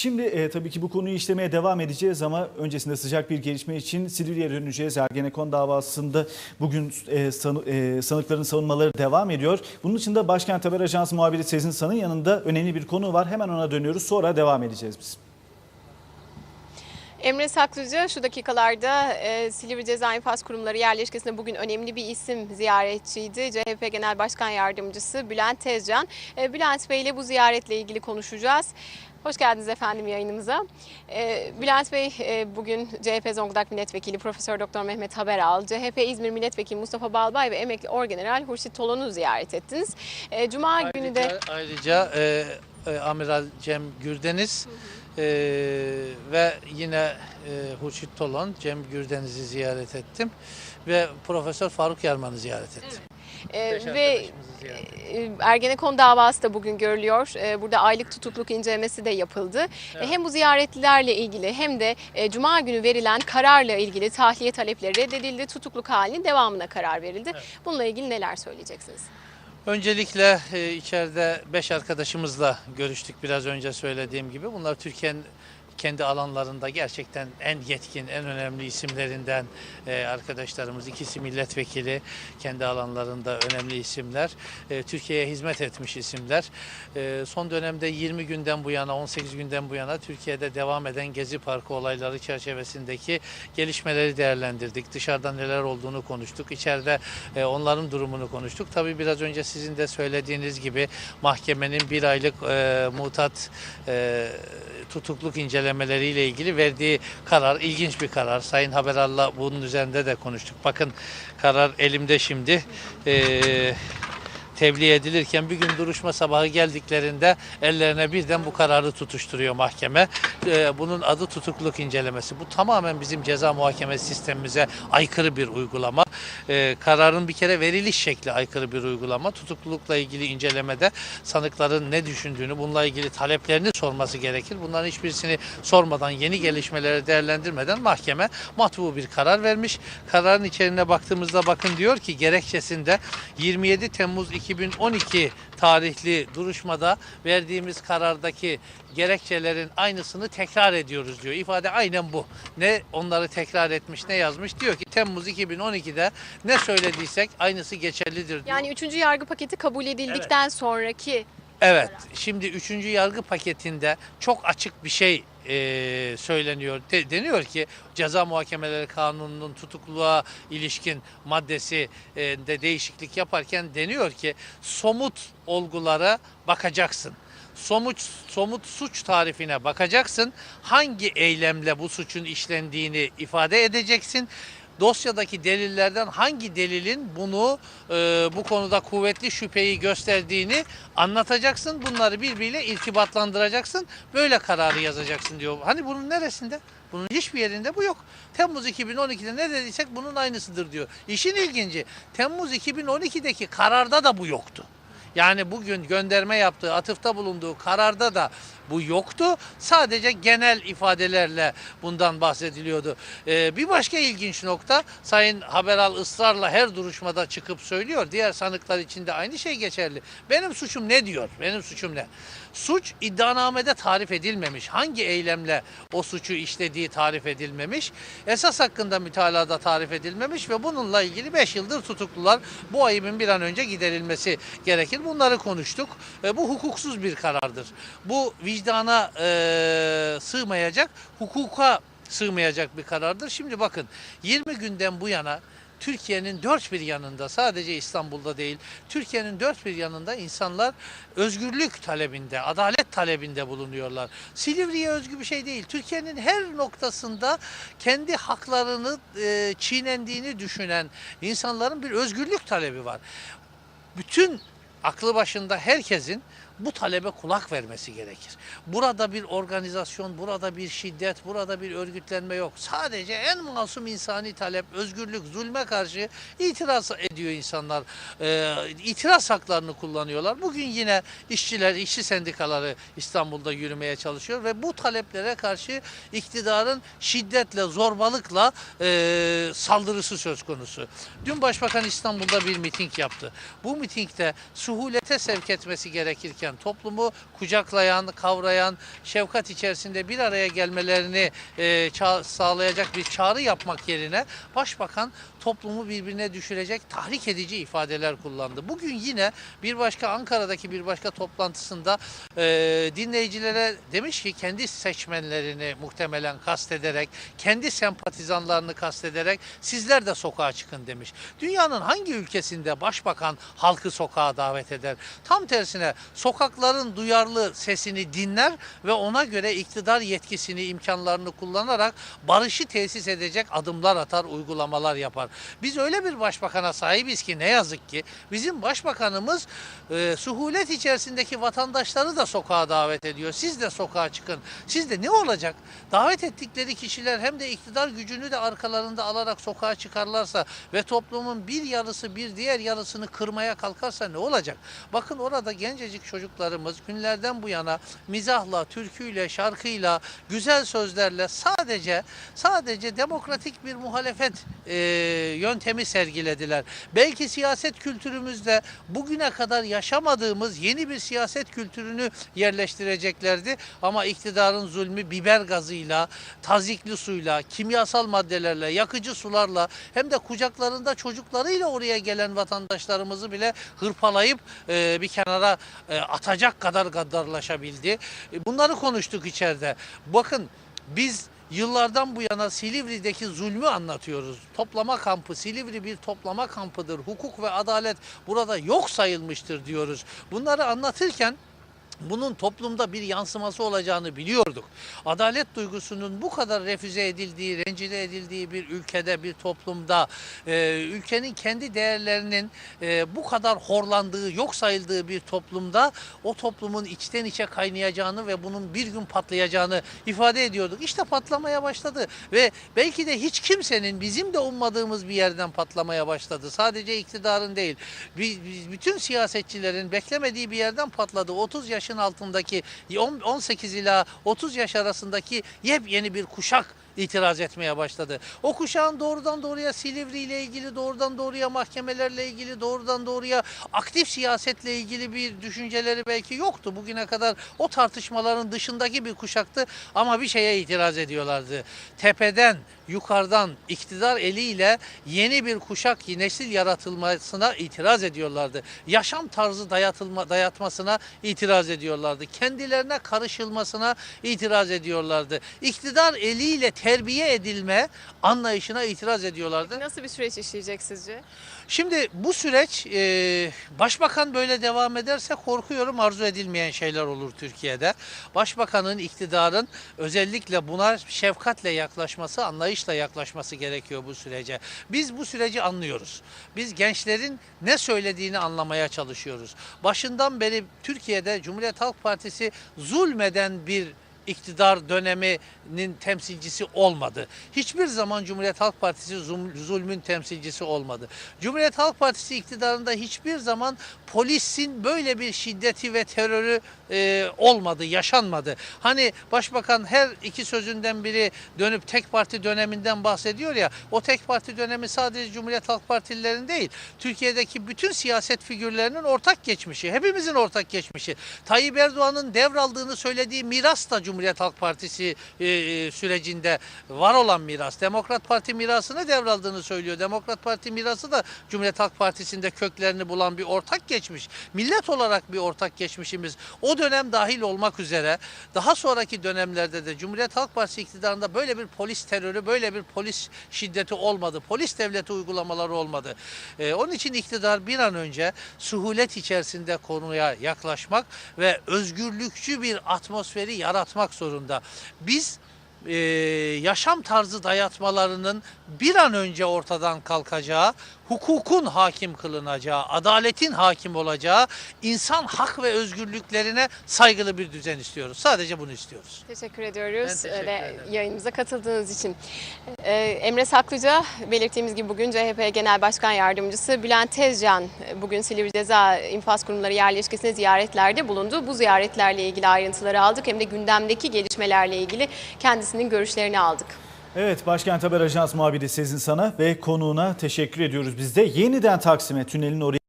Şimdi e, tabii ki bu konuyu işlemeye devam edeceğiz ama öncesinde sıcak bir gelişme için Silivri'ye döneceğiz. Ergenekon davasında bugün e, sanı- e, sanıkların savunmaları devam ediyor. Bunun için de Başkent Haber Ajansı muhabiri Sezin San'ın yanında önemli bir konu var. Hemen ona dönüyoruz sonra devam edeceğiz biz. Emre Saklıcı şu dakikalarda e, Silivri Ceza İnfaz Kurumları yerleşkesinde bugün önemli bir isim ziyaretçiydi. CHP Genel Başkan Yardımcısı Bülent Tezcan. E, Bülent Bey ile bu ziyaretle ilgili konuşacağız. Hoş geldiniz efendim yayınımıza. E, Bülent Bey e, bugün CHP Zonguldak Milletvekili Profesör Doktor Mehmet Haberal, CHP İzmir Milletvekili Mustafa Balbay ve emekli Orgeneral Hurşit Tolon'u ziyaret ettiniz. E, Cuma günü de Ayrıca, ayrıca e, e, Amiral Cem Gürdeniz e, ve yine e, Hurşit Tolon, Cem Gürdeniz'i ziyaret ettim ve Profesör Faruk Yarman'ı ziyaret ettim. E, Beş ve. E, Ergenekon davası da bugün görülüyor. E, Burada aylık tutukluk incelemesi de yapıldı. E, Hem bu ziyaretlilerle ilgili hem de e, Cuma günü verilen kararla ilgili tahliye talepleri reddedildi. Tutukluk halinin devamına karar verildi. Bununla ilgili neler söyleyeceksiniz? Öncelikle e, içeride beş arkadaşımızla görüştük biraz önce söylediğim gibi. Bunlar Türkiye'nin kendi alanlarında gerçekten en yetkin, en önemli isimlerinden e, arkadaşlarımız. ikisi milletvekili, kendi alanlarında önemli isimler. E, Türkiye'ye hizmet etmiş isimler. E, son dönemde 20 günden bu yana, 18 günden bu yana Türkiye'de devam eden Gezi Parkı olayları çerçevesindeki gelişmeleri değerlendirdik. Dışarıda neler olduğunu konuştuk. İçeride e, onların durumunu konuştuk. Tabii biraz önce sizin de söylediğiniz gibi mahkemenin bir aylık e, mutat e, tutukluk incelemeleriyle ilgili verdiği karar ilginç bir karar. Sayın Haberal'la bunun üzerinde de konuştuk. Bakın karar elimde şimdi. E, tebliğ edilirken bir gün duruşma sabahı geldiklerinde ellerine birden bu kararı tutuşturuyor mahkeme. Ee, bunun adı tutukluluk incelemesi. Bu tamamen bizim ceza muhakemesi sistemimize aykırı bir uygulama. Ee, kararın bir kere veriliş şekli aykırı bir uygulama. Tutuklulukla ilgili incelemede sanıkların ne düşündüğünü, bununla ilgili taleplerini sorması gerekir. Bunların hiçbirisini sormadan, yeni gelişmeleri değerlendirmeden mahkeme matbu bir karar vermiş. Kararın içeriğine baktığımızda bakın diyor ki gerekçesinde 27 Temmuz 2012 tarihli duruşmada verdiğimiz karardaki gerekçelerin aynısını tekrar ediyoruz diyor. İfade aynen bu. Ne onları tekrar etmiş ne yazmış. Diyor ki Temmuz 2012'de ne söylediysek aynısı geçerlidir diyor. Yani 3. yargı paketi kabul edildikten sonraki Evet, şimdi üçüncü yargı paketinde çok açık bir şey e, söyleniyor. De- deniyor ki ceza muhakemeleri kanununun tutukluluğa ilişkin maddesi e, de değişiklik yaparken deniyor ki somut olgulara bakacaksın. Somut somut suç tarifine bakacaksın. Hangi eylemle bu suçun işlendiğini ifade edeceksin dosyadaki delillerden hangi delilin bunu e, bu konuda kuvvetli şüpheyi gösterdiğini anlatacaksın. Bunları birbiriyle irtibatlandıracaksın. Böyle kararı yazacaksın diyor. Hani bunun neresinde? Bunun hiçbir yerinde bu yok. Temmuz 2012'de ne dediysek bunun aynısıdır diyor. İşin ilginci Temmuz 2012'deki kararda da bu yoktu. Yani bugün gönderme yaptığı, atıfta bulunduğu kararda da bu yoktu. Sadece genel ifadelerle bundan bahsediliyordu. Ee, bir başka ilginç nokta Sayın Haberal ısrarla her duruşmada çıkıp söylüyor. Diğer sanıklar için de aynı şey geçerli. Benim suçum ne diyor? Benim suçum ne? Suç iddianamede tarif edilmemiş. Hangi eylemle o suçu işlediği tarif edilmemiş. Esas hakkında mütalada tarif edilmemiş ve bununla ilgili 5 yıldır tutuklular. Bu ayıbın bir an önce giderilmesi gerekir. Bunları konuştuk. E, bu hukuksuz bir karardır. Bu vicdana e, sığmayacak, hukuka sığmayacak bir karardır. Şimdi bakın 20 günden bu yana Türkiye'nin dört bir yanında sadece İstanbul'da değil Türkiye'nin dört bir yanında insanlar özgürlük talebinde, adalet talebinde bulunuyorlar. Silivri'ye özgü bir şey değil. Türkiye'nin her noktasında kendi haklarını e, çiğnendiğini düşünen insanların bir özgürlük talebi var. Bütün aklı başında herkesin bu talebe kulak vermesi gerekir. Burada bir organizasyon, burada bir şiddet, burada bir örgütlenme yok. Sadece en masum insani talep, özgürlük, zulme karşı itiraz ediyor insanlar. Ee, itiraz haklarını kullanıyorlar. Bugün yine işçiler, işçi sendikaları İstanbul'da yürümeye çalışıyor ve bu taleplere karşı iktidarın şiddetle, zorbalıkla e, saldırısı söz konusu. Dün Başbakan İstanbul'da bir miting yaptı. Bu mitingde suhulete sevk etmesi gerekirken isteyen, toplumu kucaklayan, kavrayan, şefkat içerisinde bir araya gelmelerini e, sağlayacak bir çağrı yapmak yerine Başbakan toplumu birbirine düşürecek tahrik edici ifadeler kullandı. Bugün yine bir başka Ankara'daki bir başka toplantısında e, dinleyicilere demiş ki kendi seçmenlerini muhtemelen kastederek, kendi sempatizanlarını kastederek sizler de sokağa çıkın demiş. Dünyanın hangi ülkesinde başbakan halkı sokağa davet eder? Tam tersine sokakların duyarlı sesini dinler ve ona göre iktidar yetkisini, imkanlarını kullanarak barışı tesis edecek adımlar atar, uygulamalar yapar. Biz öyle bir başbakana sahibiz ki ne yazık ki bizim başbakanımız e, suhulet içerisindeki vatandaşları da sokağa davet ediyor. Siz de sokağa çıkın. Siz de ne olacak? Davet ettikleri kişiler hem de iktidar gücünü de arkalarında alarak sokağa çıkarlarsa ve toplumun bir yarısı bir diğer yarısını kırmaya kalkarsa ne olacak? Bakın orada gencecik çocuklarımız günlerden bu yana mizahla, türküyle, şarkıyla, güzel sözlerle sadece sadece demokratik bir muhalefet e, yöntemi sergilediler. Belki siyaset kültürümüzde bugüne kadar yaşamadığımız yeni bir siyaset kültürünü yerleştireceklerdi. Ama iktidarın zulmü biber gazıyla, tazikli suyla, kimyasal maddelerle, yakıcı sularla hem de kucaklarında çocuklarıyla oraya gelen vatandaşlarımızı bile hırpalayıp e, bir kenara e, atacak kadar gaddarlaşabildi. E, bunları konuştuk içeride. Bakın biz Yıllardan bu yana Silivri'deki zulmü anlatıyoruz. Toplama kampı, Silivri bir toplama kampıdır. Hukuk ve adalet burada yok sayılmıştır diyoruz. Bunları anlatırken bunun toplumda bir yansıması olacağını biliyorduk. Adalet duygusunun bu kadar refüze edildiği, rencide edildiği bir ülkede, bir toplumda, e, ülkenin kendi değerlerinin e, bu kadar horlandığı, yok sayıldığı bir toplumda o toplumun içten içe kaynayacağını ve bunun bir gün patlayacağını ifade ediyorduk. İşte patlamaya başladı ve belki de hiç kimsenin bizim de ummadığımız bir yerden patlamaya başladı. Sadece iktidarın değil, biz, biz- bütün siyasetçilerin beklemediği bir yerden patladı. 30 yaşın altındaki 10 18 ila 30 yaş arasındaki yepyeni bir kuşak itiraz etmeye başladı. O kuşağın doğrudan doğruya Silivri ile ilgili, doğrudan doğruya mahkemelerle ilgili, doğrudan doğruya aktif siyasetle ilgili bir düşünceleri belki yoktu. Bugüne kadar o tartışmaların dışındaki bir kuşaktı ama bir şeye itiraz ediyorlardı. Tepeden, yukarıdan iktidar eliyle yeni bir kuşak, nesil yaratılmasına itiraz ediyorlardı. Yaşam tarzı dayatılma, dayatmasına itiraz ediyorlardı. Kendilerine karışılmasına itiraz ediyorlardı. İktidar eliyle terbiye edilme anlayışına itiraz ediyorlardı. Nasıl bir süreç işleyecek sizce? Şimdi bu süreç e, başbakan böyle devam ederse korkuyorum arzu edilmeyen şeyler olur Türkiye'de. Başbakanın, iktidarın özellikle buna şefkatle yaklaşması, anlayışla yaklaşması gerekiyor bu sürece. Biz bu süreci anlıyoruz. Biz gençlerin ne söylediğini anlamaya çalışıyoruz. Başından beri Türkiye'de Cumhuriyet Halk Partisi zulmeden bir iktidar döneminin temsilcisi olmadı. Hiçbir zaman Cumhuriyet Halk Partisi zulmün temsilcisi olmadı. Cumhuriyet Halk Partisi iktidarında hiçbir zaman polisin böyle bir şiddeti ve terörü e, olmadı, yaşanmadı. Hani başbakan her iki sözünden biri dönüp tek parti döneminden bahsediyor ya, o tek parti dönemi sadece Cumhuriyet Halk Partililerin değil, Türkiye'deki bütün siyaset figürlerinin ortak geçmişi, hepimizin ortak geçmişi. Tayyip Erdoğan'ın devraldığını söylediği miras da Cumhuriyet Halk Partisi e, e, sürecinde var olan miras. Demokrat Parti mirasını devraldığını söylüyor. Demokrat Parti mirası da Cumhuriyet Halk Partisi'nde köklerini bulan bir ortak geçmiş. Millet olarak bir ortak geçmişimiz. O dönem dahil olmak üzere daha sonraki dönemlerde de Cumhuriyet Halk Partisi iktidarında böyle bir polis terörü, böyle bir polis şiddeti olmadı. Polis devleti uygulamaları olmadı. Ee, onun için iktidar bir an önce suhulet içerisinde konuya yaklaşmak ve özgürlükçü bir atmosferi yaratmak zorunda. Biz e, yaşam tarzı dayatmalarının bir an önce ortadan kalkacağı, hukukun hakim kılınacağı, adaletin hakim olacağı, insan hak ve özgürlüklerine saygılı bir düzen istiyoruz. Sadece bunu istiyoruz. Teşekkür ediyoruz Ben teşekkür ve ederim. yayınımıza katıldığınız için. Ee, Emre Saklıca belirttiğimiz gibi bugün CHP Genel Başkan Yardımcısı Bülent Tezcan e, bugün Silivri Ceza İnfaz Kurumları yerleşkesine ziyaretlerde bulundu. Bu ziyaretlerle ilgili ayrıntıları aldık hem de gündemdeki gelişmelerle ilgili kendisinin görüşlerini aldık. Evet, Başkent Haber Ajans muhabiri Sezin sana ve konuğuna teşekkür ediyoruz biz de. Yeniden Taksim'e tünelin oraya